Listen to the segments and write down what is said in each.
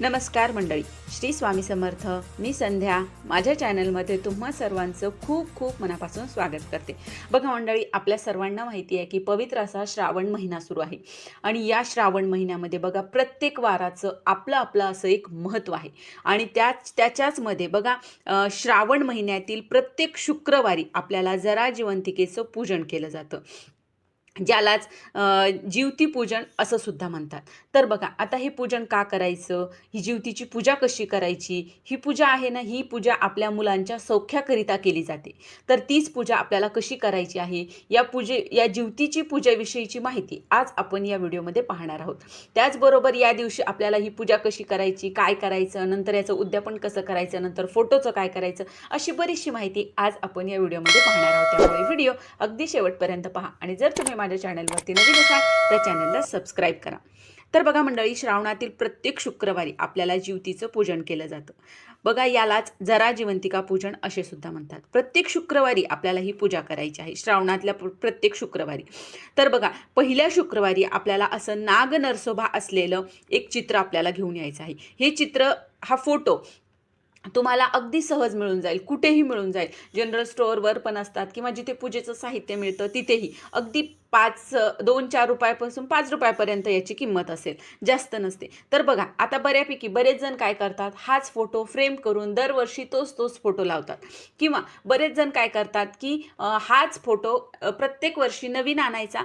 नमस्कार मंडळी. श्री स्वामी समर्थ. मी संध्या. माझ्या चॅनलमध्ये तुम्हा सर्वांचं खूप खूप मनापासून स्वागत करते. बघा मंडळी आपल्या सर्वांना माहिती आहे की पवित्र असा श्रावण महिना सुरू आहे. आणि या श्रावण महिन्यामध्ये बघा प्रत्येक वाराचं आपलं आपलं असं एक महत्त्व आहे. आणि त्याच त्याच्याचमध्ये बघा श्रावण महिन्यातील प्रत्येक शुक्रवारी आपल्याला जरा जिवंतिकेचं पूजन केलं जातं. ज्यालाच जीवती पूजन असं सुद्धा म्हणतात. तर बघा आता हे पूजन का करायचं? ही जीवतीची पूजा कशी करायची? ही पूजा आहे ना ही पूजा आपल्या मुलांच्या सौख्याकरिता केली जाते. तर तीच पूजा आपल्याला कशी करायची आहे? या पूजे या जीवतीची पूजेविषयीची माहिती आज आपण या व्हिडिओमध्ये पाहणार आहोत. त्याचबरोबर या दिवशी आपल्याला ही पूजा कशी करायची? काय करायचं? नंतर याचं उद्यापन कसं करायचं? नंतर फोटोचं काय करायचं? अशी बरीचशी माहिती आज आपण या व्हिडिओमध्ये पाहणार आहोत. त्यामुळे व्हिडिओ अगदी शेवटपर्यंत पहा. आणि जर तुम्ही माझ्या चॅनलवरती नवीन असाल तर चॅनलला सबस्क्राईब करा. तर बघा मंडळी श्रावणातील प्रत्येक शुक्रवारी आपल्याला जीवतीचं पूजन केलं जातं. बघा यालाच जरा जिवंतिका पूजन असे सुद्धा म्हणतात. प्रत्येक शुक्रवारी आपल्याला ही पूजा करायची आहे श्रावणातल्या प्रत्येक शुक्रवारी. तर बघा पहिल्या शुक्रवारी आपल्याला असं नाग नरसोभा असलेलं एक चित्र आपल्याला घेऊन यायचं आहे. हे चित्र हा फोटो तुम्हाला अगदी सहज मिळून जाईल कुठेही मिळून जाईल. जनरल स्टोअरवर पण असतात किंवा जिथे पूजेचं साहित्य मिळतं तिथेही. अगदी पाच दोन चार रुपयापासून पाच रुपयापर्यंत याची किंमत असेल. जास्त नसते. तर बघा आता बऱ्यापैकी बरेच जण काय करतात? हाच फोटो फ्रेम करून दरवर्षी तोच तोच फोटो लावतात. किंवा बरेच जण काय करतात की हाच फोटो प्रत्येक वर्षी नवीन आणायचा.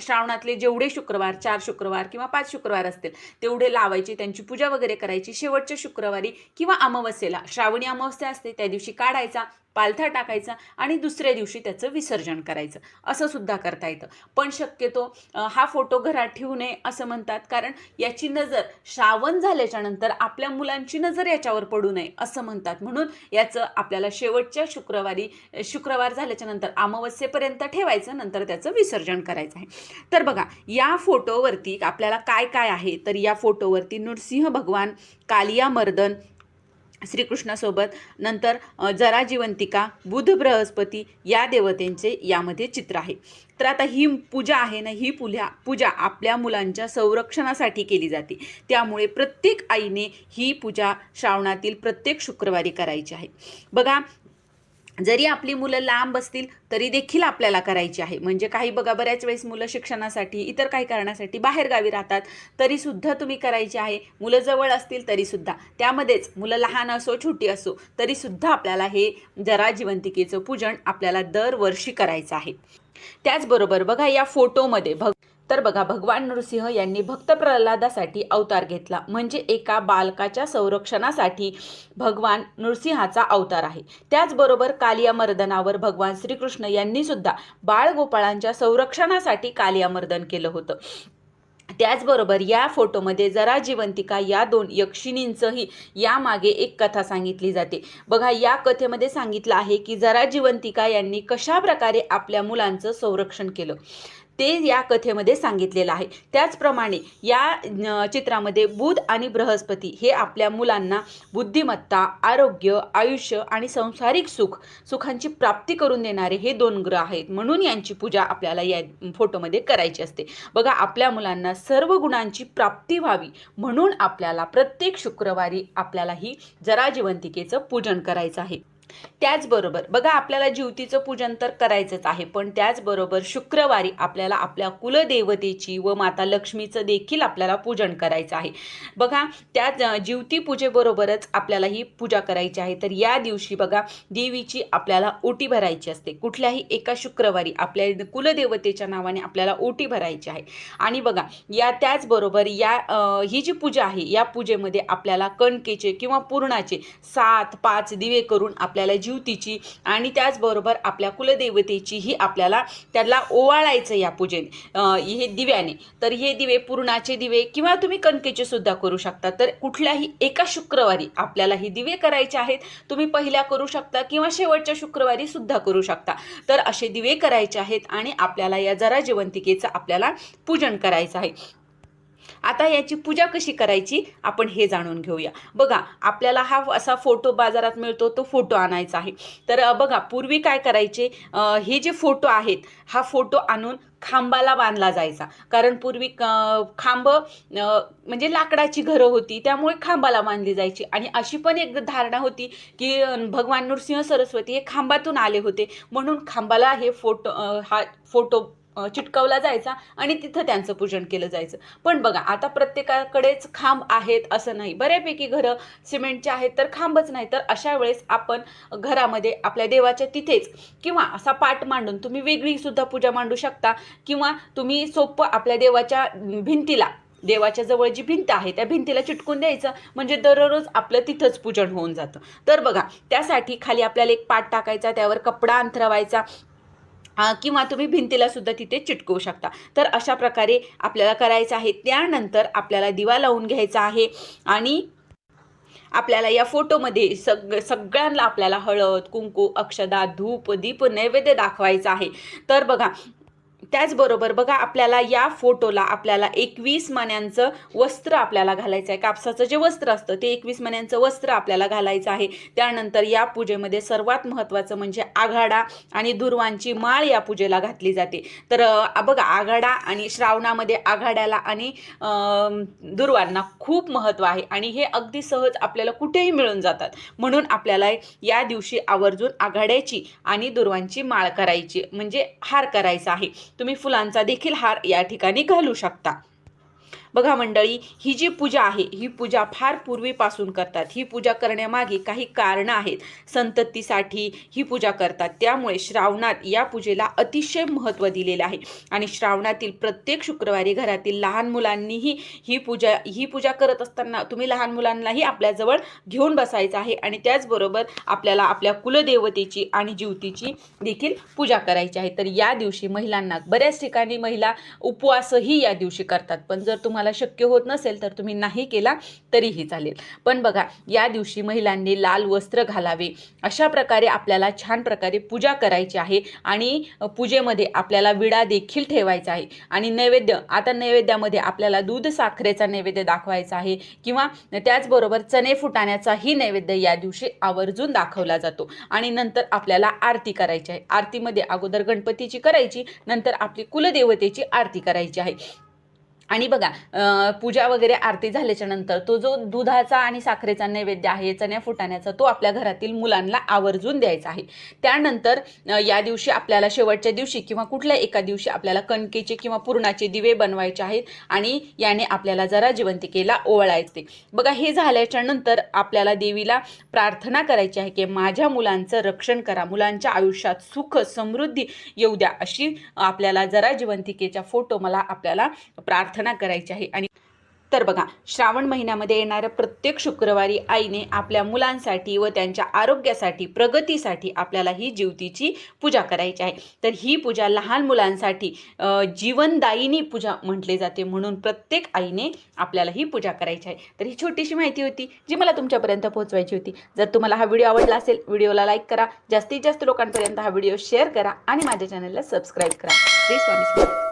श्रावणातले जेवढे शुक्रवार चार शुक्रवार किंवा पाच शुक्रवार असतील तेवढे लावायचे त्यांची पूजा वगैरे करायची. शेवटच्या शुक्रवारी किंवा अमावस्येला श्रावणी अमावस्या असते त्या दिवशी काढायचा. पालथा टाकायचा आणि दुसऱ्या दिवशी त्याचं विसर्जन करायचं. असं सुद्धा करता येतं. पण शक्यतो हा फोटो घरात ठेवू नये असं म्हणतात. कारण याची नजर श्रावण झाल्याच्यानंतर आपल्या मुलांची नजर याच्यावर पडू नये असं म्हणतात. म्हणून याचं आपल्याला शेवटच्या शुक्रवारी शुक्रवार झाल्याच्यानंतर अमावस्येपर्यंत ठेवायचं नंतर त्याचं विसर्जन करायचं आहे. तर बघा या फोटोवरती आपल्याला काय काय आहे? तर या फोटोवरती नृसिंह भगवान कालिया मर्दन श्रीकृष्णासोबत नंतर जरा जिवंतिका बुध बृहस्पती या देवतेंचे यामध्ये चित्र आहे. तर आता ही पूजा आहे ना ही पुल्या पूजा आपल्या मुलांच्या संरक्षणासाठी केली जाते. त्यामुळे प्रत्येक आईने ही पूजा श्रावणातील प्रत्येक शुक्रवारी करायची आहे. बघा जरी आपली मुलं लांब असतील तरी देखील आपल्याला करायची आहे. म्हणजे काही बघा बऱ्याच वेळेस मुलं शिक्षणासाठी इतर काही कारणासाठी बाहेरगावी राहतात तरीसुद्धा तुम्ही करायची आहे. मुलं जवळ असतील तरीसुद्धा त्यामध्येच मुलं लहान असो छोटी असो तरीसुद्धा आपल्याला हे जरा जिवंतिकेचं पूजन आपल्याला दरवर्षी करायचं आहे. त्याचबरोबर बघा या फोटोमध्ये भग तर बघा भगवान नृसिंह यांनी भक्त प्रल्हादासाठी अवतार घेतला. म्हणजे एका बालकाच्या संरक्षणासाठी भगवान नृसिंहाचा अवतार आहे. त्याचबरोबर कालियामर्दनावर भगवान श्रीकृष्ण यांनी सुद्धा बाळगोपाळांच्या संरक्षणासाठी कालियामर्दन केलं होतं. त्याचबरोबर या फोटोमध्ये जरा जिवंतिका या दोन यक्षिणींचंही यामागे एक कथा सांगितली जाते. बघा या कथेमध्ये सांगितलं आहे की जरा जिवंतिका यांनी कशा प्रकारे आपल्या मुलांचं संरक्षण केलं. ते या कथेमध्ये सांगितलेलं आहे. त्याचप्रमाणे या चित्रामध्ये बुध आणि बृहस्पती हे आपल्या मुलांना बुद्धिमत्ता आरोग्य आयुष्य आणि संसारिक सुख सुखांची प्राप्ती करून देणारे हे दोन ग्रह आहेत. म्हणून यांची पूजा आपल्याला या फोटोमध्ये करायची असते. बघा आपल्या मुलांना सर्व गुणांची प्राप्ती व्हावी म्हणून आपल्याला प्रत्येक शुक्रवारी आपल्याला ही जरा जिवंतिकेचं पूजन करायचं आहे. त्याचबरोबर बघा आपल्याला जीवतीचं पूजन तर करायचंच आहे पण त्याचबरोबर शुक्रवारी आपल्याला आपल्या कुलदेवतेची व माता लक्ष्मीचं देखील आपल्याला पूजन करायचं आहे. बघा त्या जीवती पूजेबरोबरच आपल्याला ही पूजा करायची आहे. तर या दिवशी बघा देवीची आपल्याला ओटी भरायची असते. कुठल्याही एका शुक्रवारी आपल्या कुलदेवतेच्या नावाने आपल्याला ओटी भरायची आहे. आणि बघा या त्याचबरोबर या ही जी पूजा आहे या पूजेमध्ये आपल्याला कणकेचे किंवा पूर्णाचे सात पाच दिवे करून आपल्याला जीवतीची आणि त्याचबरोबर आपल्या कुलदेवतेची ही आपल्याला त्याला ओवाळायचं या पूजेने. हे दिव्याने. तर हे दिवे पूर्णाचे दिवे किंवा तुम्ही कणकेचे सुद्धा करू शकता. तर कुठल्याही एका शुक्रवारी आपल्याला ही दिवे करायचे आहेत. तुम्ही पहिल्या करू शकता किंवा शेवटच्या शुक्रवारी सुद्धा करू शकता. तर असे दिवे करायचे आहेत आणि आपल्याला या जरा जिवंतिकेचं आपल्याला पूजन करायचं आहे. आता याची पूजा कशी करायची आपण हे जाणून घेऊया. बघा आपल्याला हा असा फोटो बाजारात मिळतो तो फोटो आणायचा आहे. तर बघा पूर्वी काय करायचे हे जे फोटो आहेत हा फोटो आणून खांबाला बांधला जायचा. कारण पूर्वी खांब म्हणजे लाकडाची घरं होती त्यामुळे खांबाला बांधली जायची. आणि अशी पण एक धारणा होती की भगवान नृसिंह सरस्वती हे खांबातून आले होते. म्हणून खांबाला हे फोटो हा फोटो चिटकवला जायचा आणि तिथं त्यांचं पूजन केलं जायचं. पण बघा आता प्रत्येकाकडेच खांब आहेत असं नाही. बऱ्यापैकी घरं सिमेंटचे आहेत तर खांबच नाही. तर अशा वेळेस आपण घरामध्ये आपल्या देवाच्या तिथेच किंवा असा पाट मांडून तुम्ही वेगळी सुद्धा पूजा मांडू शकता किंवा तुम्ही सोपं आपल्या देवाच्या भिंतीला देवाच्या जवळ जी भिंत आहे त्या भिंतीला चिटकून द्यायचं. म्हणजे दररोज आपलं तिथंच पूजन होऊन जातं. तर बघा त्यासाठी खाली आपल्याला एक पाट टाकायचा त्यावर कपडा अंथरवायचा किंवा तुम्ही भिंतीला सुद्धा तिथे चिटकवू शकता. तर अशा प्रकारे आपल्याला करायचं आहे. त्यानंतर आपल्याला दिवा लावून घ्यायचा आहे आणि आपल्याला या फोटोमध्ये सग सगळ्यांना आपल्याला हळद कुंकू अक्षदा धूप दीप नैवेद्य दाखवायचा आहे. तर बघा त्याचबरोबर बघा आपल्याला या फोटोला आपल्याला एकवीस मण्यांचं वस्त्र आपल्याला घालायचं आहे. कापसाचं जे वस्त्र असतं ते एकवीस मण्यांचं वस्त्र आपल्याला घालायचं आहे. त्यानंतर या पूजेमध्ये सर्वात महत्त्वाचं म्हणजे आघाडा आणि दुर्वांची माळ या पूजेला घातली जाते. तर बघा आघाडा आणि श्रावणामध्ये आघाड्याला आणि दुर्वांना खूप महत्त्व आहे. आणि हे अगदी सहज आपल्याला कुठेही मिळून जातात. म्हणून आपल्याला या दिवशी आवर्जून आघाड्याची आणि दुर्वांची माळ करायची म्हणजे हार करायचा आहे. तुम्ही फुलांचा देखील हार या ठिकाणी घालू शकता. बघा मंडळी ही जी पूजा आहे ही पूजा फार पूर्वीपासून करतात. ही पूजा करण्यामागे काही कारणं आहेत. संततीसाठी ही पूजा करतात. त्यामुळे श्रावणात या पूजेला अतिशय महत्त्व दिलेलं आहे. आणि श्रावणातील प्रत्येक शुक्रवारी घरातील लहान मुलांनीही ही पूजा ही पूजा करत असताना तुम्ही लहान मुलांनाही आपल्याजवळ घेऊन बसायचं आहे आणि त्याचबरोबर आपल्याला आपल्या कुलदेवतेची आणि जीवतीची देखील पूजा करायची आहे. तर या दिवशी महिलांना बऱ्याच ठिकाणी महिला उपवासही या दिवशी करतात. पण जर तुम्हाला शक्य होत नसेल तर तुम्ही नाही केला तरीही चालेल. पण बघा या दिवशी महिलांनी लाल वस्त्र घालावे. अशा प्रकारे आपल्याला छान प्रकारे पूजा करायची आहे आणि पूजेमध्ये आपल्याला विडा देखील ठेवायचा आहे. आणि नैवेद्य आता नैवेद्यामध्ये आपल्याला दूध साखरेचा नैवेद्य दाखवायचा आहे किंवा त्याचबरोबर चणे फुटाण्याचाही नैवेद्य या दिवशी आवर्जून दाखवला जातो. आणि नंतर आपल्याला आरती करायची आहे. आरतीमध्ये अगोदर गणपतीची करायची नंतर आपली कुलदेवतेची आरती करायची आहे. आणि बघा पूजा वगैरे आरती झाल्याच्यानंतर तो जो दुधाचा आणि साखरेचा नैवेद्य आहे चण्या फुटाण्याचा तो आपल्या घरातील मुलांना आवर्जून द्यायचा आहे. त्यानंतर या दिवशी आपल्याला शेवटच्या दिवशी किंवा कुठल्या एका दिवशी आपल्याला कणकेचे किंवा पुरणाचे दिवे बनवायचे आहेत आणि याने आपल्याला जरा जिवंतिकेला ओवळायचे. बघा हे झाल्याच्यानंतर आपल्याला देवीला प्रार्थना करायची आहे की माझ्या मुलांचं रक्षण करा मुलांच्या आयुष्यात सुख समृद्धी येऊ द्या अशी आपल्याला जरा जिवंतिकेच्या फोटो मला आपल्याला प्रार्थना प्रार्थना करायची आहे. आणि तर बघा श्रावण महिन्यामध्ये येणाऱ्या प्रत्येक शुक्रवारी आईने आपल्या मुलांसाठी व त्यांच्या आरोग्यासाठी प्रगतीसाठी आपल्याला ही जीवतीची पूजा करायची आहे. तर ही पूजा लहान मुलांसाठी जीवनदायिनी पूजा म्हटले जाते म्हणून प्रत्येक आईने आपल्याला ही पूजा करायची आहे. तर ही छोटीशी माहिती होती जी मला तुमच्यापर्यंत पोहोचवायची होती. जर तुम्हाला हा व्हिडिओ आवडला असेल व्हिडिओला लाईक करा. जास्तीत जास्त लोकांपर्यंत हा व्हिडिओ शेअर करा आणि माझ्या चॅनलला सबस्क्राईब करा. श्री स्वामी